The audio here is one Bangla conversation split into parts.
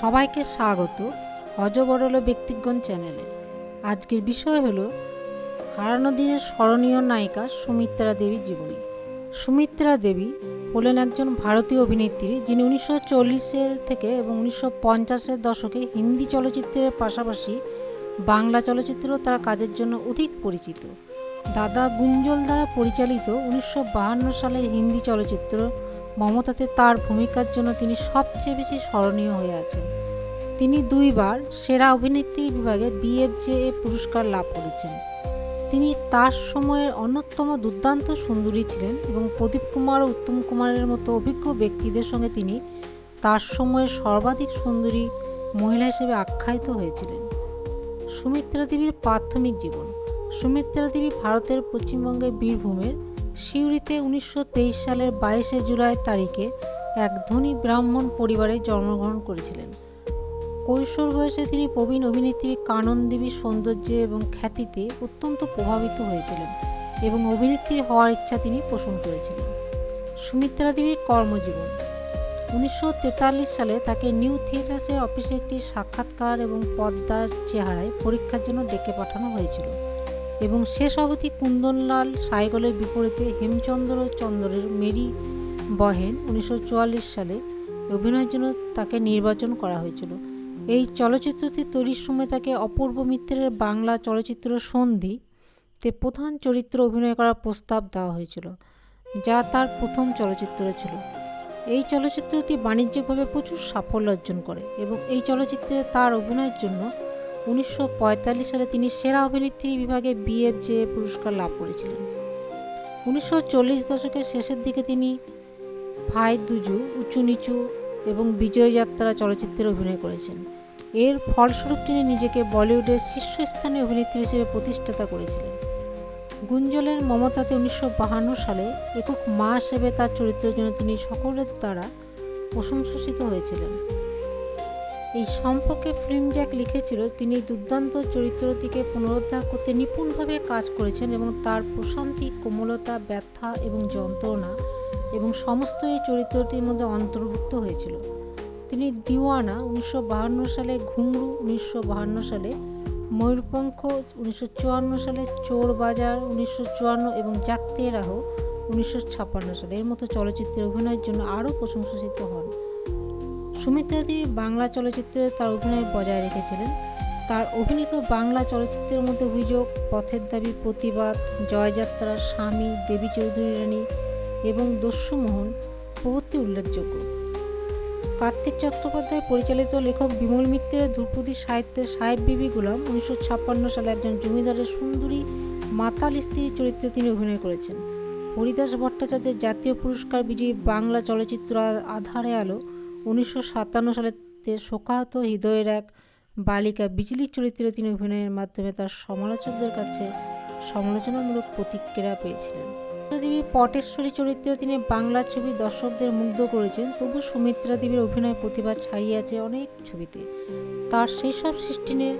সবাইকে স্বাগত অজবরল ব্যক্তিগণ চ্যানেলে। আজকের বিষয় হলো, হারানো দিনের স্মরণীয় নায়িকা সুমিত্রা দেবীর জীবনী। সুমিত্রা দেবী হলেন একজন ভারতীয় অভিনেত্রী যিনি উনিশশো চল্লিশের থেকে এবং উনিশশো পঞ্চাশের দশকে হিন্দি চলচ্চিত্রের পাশাপাশি বাংলা চলচ্চিত্রেও তার কাজের জন্য অধিক পরিচিত। দাদা গুঞ্জল দ্বারা পরিচালিত উনিশশো সালের হিন্দি চলচ্চিত্র মমতাতে তার ভূমিকার জন্য তিনি সবচেয়ে বেশি স্মরণীয় হয়ে আছেন। তিনি দুইবার সেরা অভিনেত্রী বিভাগে বিএফজেএ পুরস্কার লাভ করেছেন। তিনি তার সময়ের অন্যতম দুর্দান্ত সুন্দরী ছিলেন এবং প্রদীপ কুমার ও উত্তম কুমারের মতো অভিজ্ঞ ব্যক্তিদের সঙ্গে তিনি তার সময়ের সর্বাধিক সুন্দরী মহিলা হিসেবে আখ্যায়িত হয়েছিলেন। সুমিত্রা দেবীর প্রাথমিক জীবন। সুমিত্রা দেবী ভারতের পশ্চিমবঙ্গের বীরভূমের সিউড়িতে উনিশশো তেইশ সালের বাইশে জুলাই তারিখে এক ধনী ব্রাহ্মণ পরিবারে জন্মগ্রহণ করেছিলেন। কৈশোর বয়সে তিনি প্রবীণ অভিনেত্রী কানন দেবীর সৌন্দর্যে এবং খ্যাতিতে অত্যন্ত প্রভাবিত হয়েছিলেন এবং অভিনেত্রী হওয়ার ইচ্ছা তিনি পোষণ করেছিলেন। সুমিত্রা দেবীর কর্মজীবন। উনিশশো তেতাল্লিশ সালে তাকে নিউ থিয়েটার্সের অফিসে একটি সাক্ষাৎকার এবং পদ্মার চেহারায় পরীক্ষার জন্য ডেকে পাঠানো হয়েছিল। এবং শেষ অবধি কুন্দনলাল সাইগলের বিপরীতে হেমচন্দ্র চন্দ্রের মেরি বহেন উনিশশো চুয়াল্লিশ সালে অভিনয়ের জন্য তাকে নির্বাচন করা হয়েছিল। এই চলচ্চিত্রটি তৈরির সময় তাকে অপূর্ব মিত্রের বাংলা চলচ্চিত্র সন্ধি তে প্রধান চরিত্র অভিনয় করার প্রস্তাব দেওয়া হয়েছিল, যা তার প্রথম চলচ্চিত্র ছিল। এই চলচ্চিত্রটি বাণিজ্যিকভাবে প্রচুর সাফল্য অর্জন করে এবং এই চলচ্চিত্রে তার অভিনয়ের জন্য উনিশশো পঁয়তাল্লিশ সালে তিনি সেরা অভিনেত্রী বিভাগে বিএফজে পুরস্কার লাভ করেছিলেন। উনিশশো চল্লিশ দশকের শেষের দিকে তিনি ভাই দুজু, উঁচু নিচু এবং বিজয় যাত্রা চলচ্চিত্রে অভিনয় করেছেন। এর ফলস্বরূপ তিনি নিজেকে বলিউডের শীর্ষস্থানীয় অভিনেত্রী হিসেবে প্রতিষ্ঠাতা করেছিলেন। গুঞ্জলের মমতাতে উনিশশো সালে একক মা হিসেবে তার চরিত্রের জন্য তিনি সকলের দ্বারা প্রশংসিত হয়েছিলেন। এই সম্পর্কে ফিল্ম জ্যাক লিখেছিল, তিনি দুর্দান্ত চরিত্রটিকে পুনরুদ্ধার করতে নিপুণভাবে কাজ করেছেন এবং তার প্রশান্তি, কোমলতা, ব্যথা এবং যন্ত্রণা এবং সমস্ত এই চরিত্রটির মধ্যে অন্তর্ভুক্ত হয়েছিল। তিনি দিওয়ানা উনিশশো সালে ঘুংরু উনিশশো সালে, ময়ূরপঙ্খ উনিশশো চুয়ান্ন সালে চোর বাজার উনিশশো চুয়ান্ন এবং জাগতে রাহ উনিশশো সালে। এর মতো চলচ্চিত্রে অভিনয়ের জন্য আরও প্রশংসিত হন। সুমিত্রা দেবী বাংলা চলচ্চিত্রে তার অভিনয় বজায় রেখেছিলেন। তার অভিনীত বাংলা চলচ্চিত্রের মধ্যে অভিযোগ, পথের দাবি, প্রতিবাদ, জয়যাত্রা, স্বামী, দেবী চৌধুরী রানী এবং দস্যুমোহন প্রভৃতি উল্লেখযোগ্য। কার্তিক চট্টোপাধ্যায় পরিচালিত লেখক বিমল মিত্রের ধ্রুপদী সাহিত্যের সাহেব বিবি গুলাম উনিশশো ছাপ্পান্ন সালে একজন জমিদারের সুন্দরী মাতাল স্ত্রীর চরিত্রে তিনি অভিনয় করেছেন। হরিদাস ভট্টাচার্যের জাতীয় পুরস্কার বিজয়ী বাংলা চলচ্চিত্র আধারে আলো উনিশশো সাতান্ন সালেতে শোকাহত হৃদয়ের এক বালিকা বিজলির চরিত্রে তিনি অভিনয়ের মাধ্যমে তার সমালোচকদের কাছে সমালোচনামূলক প্রতিক্রিয়া পেয়েছিলেন। দেবী পটেশ্বরী চরিত্রে তিনি বাংলা ছবি দর্শকদের মুগ্ধ করেছেন, তবু সুমিত্রা দেবীর অভিনয় প্রতিভা ছাড়িয়ে আছে অনেক ছবিতে। তার সেই সব সৃষ্টি নিয়ে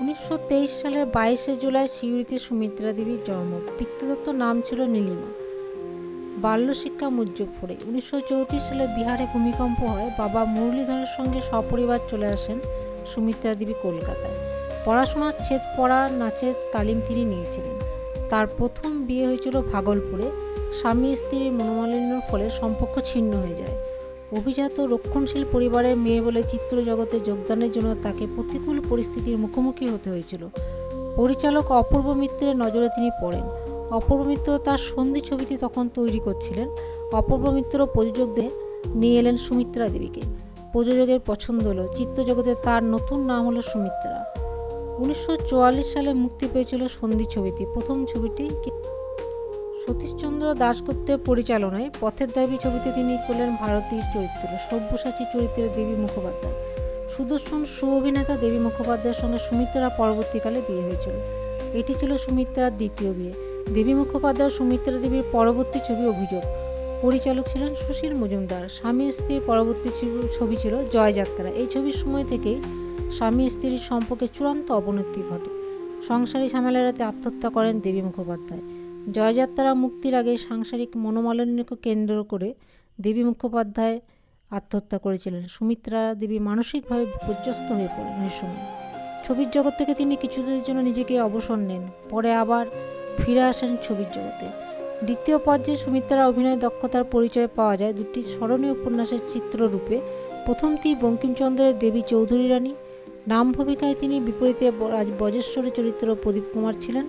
উনিশশো তেইশ সালের বাইশে জুলাই সিউড়িতে সুমিত্রা দেবীর জন্ম। পিতৃদত্ত নাম ছিল নীলিমা। বাল্যশিক্ষা মুজ্জফরে উনিশশো সালে বিহারে ভূমিকম্প হয়। বাবা মুরলীধরের সঙ্গে সপরিবার চলে আসেন সুমিত্রা দেবী কলকাতায়। পড়াশোনার ছেদ পড়া নাচের তালিম তিনি নিয়েছিলেন। তার প্রথম বিয়ে হয়েছিল ভাগলপুরে। স্বামী স্ত্রীর মনোমালিন্যর ফলে সম্পর্ক ছিন্ন হয়ে যায়। অভিজাত রক্ষণশীল পরিবারের মেয়ে বলে চিত্র জগতে যোগদানের জন্য তাকে প্রতিকূল পরিস্থিতির মুখোমুখি হতে হয়েছিল। পরিচালক অপূর্ব মিত্রের নজরে তিনি পড়েন। অপূর্ব মিত্র তার সন্ধি ছবিটি তখন তৈরি করছিলেন। অপূর্ব মিত্র প্রযোজকদের নিয়ে এলেন সুমিত্রা দেবীকে। প্রযোজকের পছন্দ হলো। চিত্রজগতে তার নতুন নাম হলো সুমিত্রা। উনিশশো চুয়াল্লিশ সালে মুক্তি পেয়েছিল সন্ধি ছবিটি। প্রথম ছবিটি সতীশচন্দ্র দাশগুপ্তের পরিচালনায়। পথের দাবি ছবিতে তিনি করলেন ভারতীয় চরিত্র, সব্যসাচী চরিত্রের দেবী মুখোপাধ্যায়। সুদর্শন সুঅভিনেতা দেবী মুখোপাধ্যায়ের সঙ্গে সুমিত্রা পরবর্তীকালে বিয়ে হয়েছিল। এটি ছিল সুমিত্রার দ্বিতীয় বিয়ে। দেবী মুখোপাধ্যায় সুমিত্রা দেবীর পরবর্তী ছবি অভিযোগ। পরিচালক ছিলেন সুশীল মজুমদার। স্বামী স্ত্রীর পরবর্তী ছবি ছিল জয়যাত্রা। এই ছবির সময় থেকেই স্বামী স্ত্রীর সম্পর্কে চূড়ান্ত অবনতি ঘটে। সংসারী ঝামেলাতে আত্মহত্যা করেন দেবী মুখোপাধ্যায়। জয়যাত্রা মুক্তির আগে সাংসারিক মনোমালিন্যকে কেন্দ্র করে দেবী মুখোপাধ্যায় আত্মহত্যা করেছিলেন। সুমিত্রা দেবী মানসিকভাবে বিপর্যস্ত হয়ে পড়েন সময়। ছবির জগৎ থেকে তিনি কিছুদিনের জন্য নিজেকে অবসর নেন। পরে আবার ফিরে আসেন ছবির জগতে। দ্বিতীয় পর্যায়ে সুমিত্রার অভিনয় দক্ষতার পরিচয় পাওয়া যায় দুটি স্মরণীয় উপন্যাসের চিত্ররূপে। প্রথমটি বঙ্কিমচন্দ্রের দেবী চৌধুরী রানী। নাম ভূমিকায় তিনি বিপরীতে বজেশ্বরী চরিত্র প্রদীপ কুমার ছিলেন।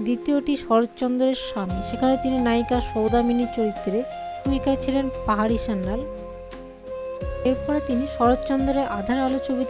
দ্বিতীয়টি শরৎচন্দ্রের স্বামী। সেখানে তিনি নায়িকা সৌদামিনীর চরিত্রে ভূমিকায় ছিলেন পাহাড়ি সান্যাল। এরপরে তিনি শরৎচন্দ্রের আধার আলো ছবি